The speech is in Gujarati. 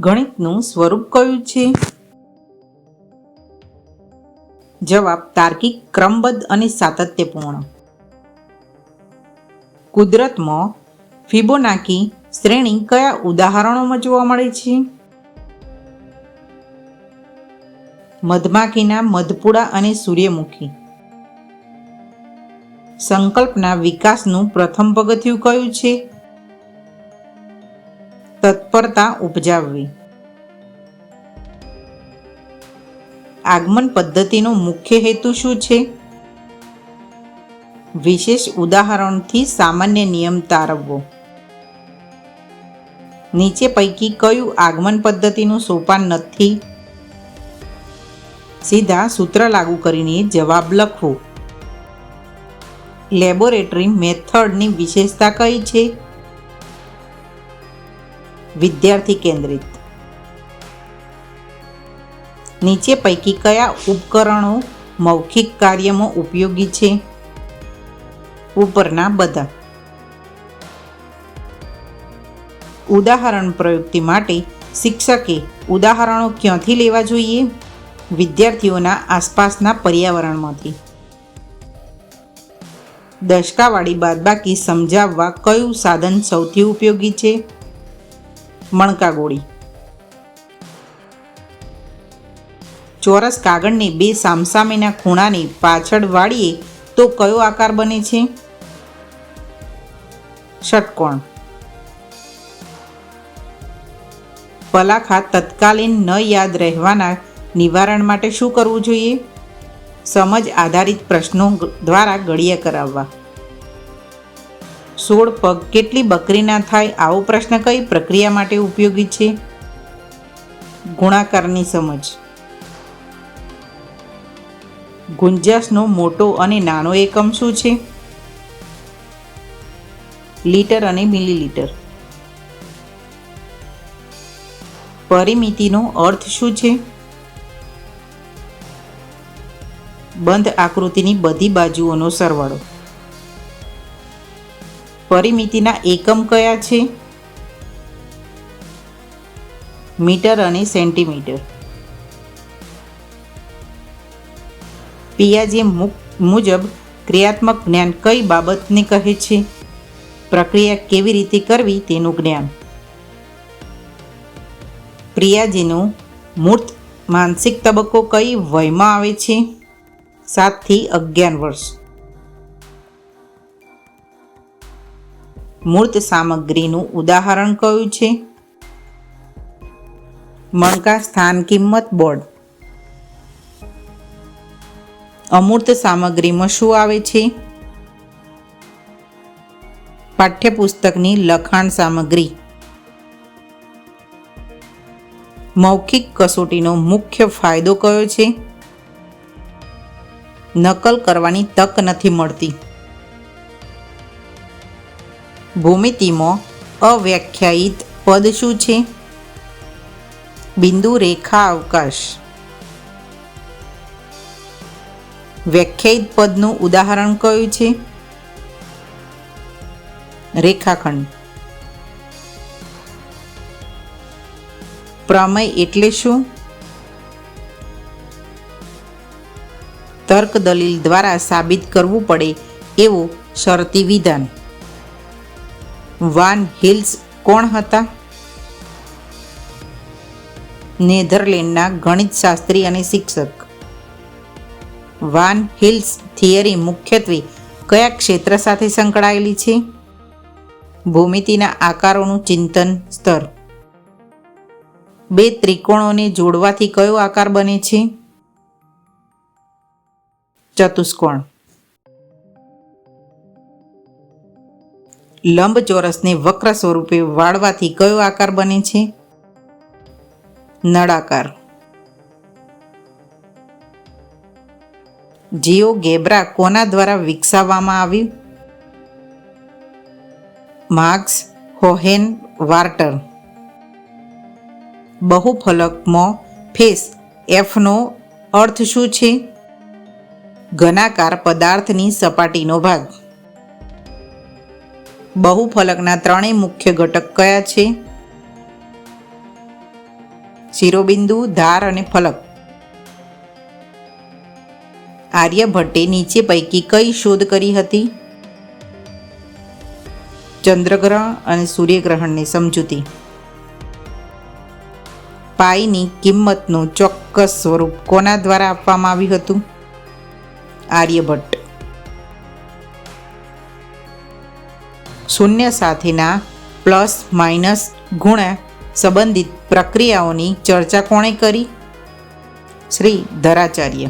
ગણિતનું સ્વરૂપ કયું છે? જવાબ તાર્કિક, ક્રમબદ્ધ અને સાતત્યપૂર્ણ. કુદરતમાં ફિબોનાકી શ્રેણી કયા ઉદાહરણોમાં જોવા મળે છે? મધમાખીના મધપુડા અને સૂર્યમુખી. સંકલ્પના વિકાસનું પ્રથમ પગથિયું કયું છે? તત્પરતા ઉપજાવવી. આગમન પદ્ધતિનો મુખ્ય હેતુ શું છે? વિશેષ ઉદાહરણથી સામાન્ય નિયમ તારવવો. નીચે પૈકી કયું આગમન પદ્ધતિનું સોપાન નથી? સીધા સૂત્ર લાગુ કરીને જવાબ લખવો. લેબોરેટરી મેથડની વિશેષતા કઈ છે? વિદ્યાર્થી કેન્દ્રિત. નીચે પૈકી કયા ઉપકરણો મૌખિક કાર્યમાં ઉપયોગી છે? ઉપરના બધા. ઉદાહરણ પ્રયુક્તિ માટે શિક્ષકે ઉદાહરણો ક્યાંથી લેવા જોઈએ? વિદ્યાર્થીઓના આસપાસના પર્યાવરણમાંથી. દશકાવાળી બાદબાકી સમજાવવા કયું સાધન સૌથી ઉપયોગી છે? મણકા ગોળી. ચોરસ કાગળની બે સામસામેના ખૂણાની પાછળ વાળીએ તો કયો આકાર બને છે? ષટકોણ. પલાખા તત્કાલીન ન યાદ રહેવાના નિવારણ માટે શું કરવું જોઈએ? સમજ આધારિત પ્રશ્નો દ્વારા ગળિયા કરાવવા. સોળ પગ કેટલી બકરીના થાય આવો પ્રશ્ન કઈ પ્રક્રિયા માટે ઉપયોગી છે? ગુણાકારની સમજ. ગુંજાસનો મોટો અને નાનો એકમ શું છે? લીટર અને મિલીલીટર. પરિમિતિનો અર્થ શું છે? બંધ આકૃતિની બધી બાજુઓનો સરવાળો. પરિમિતિના એકમ કયા છે? મીટર અને સેન્ટીમીટર. પિયાજે મુજબ ક્રિયાત્મક જ્ઞાન કઈ બાબતને કહે છે? પ્રક્રિયા કેવી રીતે કરવી તેનું જ્ઞાન. પ્રિયાજીનો મૂર્ત માનસિક તબક્કો કઈ વયમાં આવે છે? સાતથી અગિયાર વર્ષ. મૂર્ત સામગ્રીનું ઉદાહરણ કયું છે? મણકા સ્થાન કિંમત બોર્ડ. અમૂર્ત સામગ્રીમાં શું આવે છે? પાઠ્યપુસ્તકની લખાણ સામગ્રી. મૌખિક કસોટીનો મુખ્ય ફાયદો કયો છે? નકલ કરવાની તક નથી મળતી. ભૂમિતિમાં અવ્યાખ્યાયિત પદ શું છે? બિંદુ રેખા અવકાશ. વ્યાખ્યાયિત પદનું ઉદાહરણ કયું છે? રેખાખંડ. પ્રમેય એટલે શું? તર્ક દલીલ દ્વારા સાબિત કરવું પડે એવું શરતી વિધાન. વાન હિલ્સ કોણ હતા? નેધરલેન્ડના ગણિતશાસ્ત્રી અને શિક્ષક. વાન હિલ્સ થિયરી મુખ્યત્વે કયા ક્ષેત્ર સાથે સંકળાયેલી છે? ભૂમિતિના આકારોનું ચિંતન સ્તર. બે ત્રિકોણોને જોડવાથી કયો આકાર બને છે? ચતુષ્કોણ. લંબચોરસને વક્ર સ્વરૂપે વાળવાથી કયો આકાર બને છે? નળાકાર. જીઓ ગેબ્રા કોના દ્વારા વિકસાવવામાં આવ્યું? માર્ક્સ હોહેન વાર્ટર. બહુફલકમાં ફેસ એફનો અર્થ શું છે? ઘનાકાર પદાર્થની સપાટીનો ભાગ. બહુફલકના ત્રણેય મુખ્ય ઘટક કયા છે? શિરોબિંદુ, ધાર અને ફલક. આર્યભટ્ટે નીચે પૈકી કઈ શોધ કરી હતી? ચંદ્રગ્રહણ અને સૂર્યગ્રહણની સમજૂતી. પાઈની કિંમતનું ચોક્કસ સ્વરૂપ કોના દ્વારા આપવામાં આવ્યું હતું? આર્યભટ્ટ. શૂન્ય સાથેના પ્લસ માઇનસ ગુણ સંબંધિત પ્રક્રિયાઓની ચર્ચા કોણે કરી? શ્રી ધરાચાર્ય.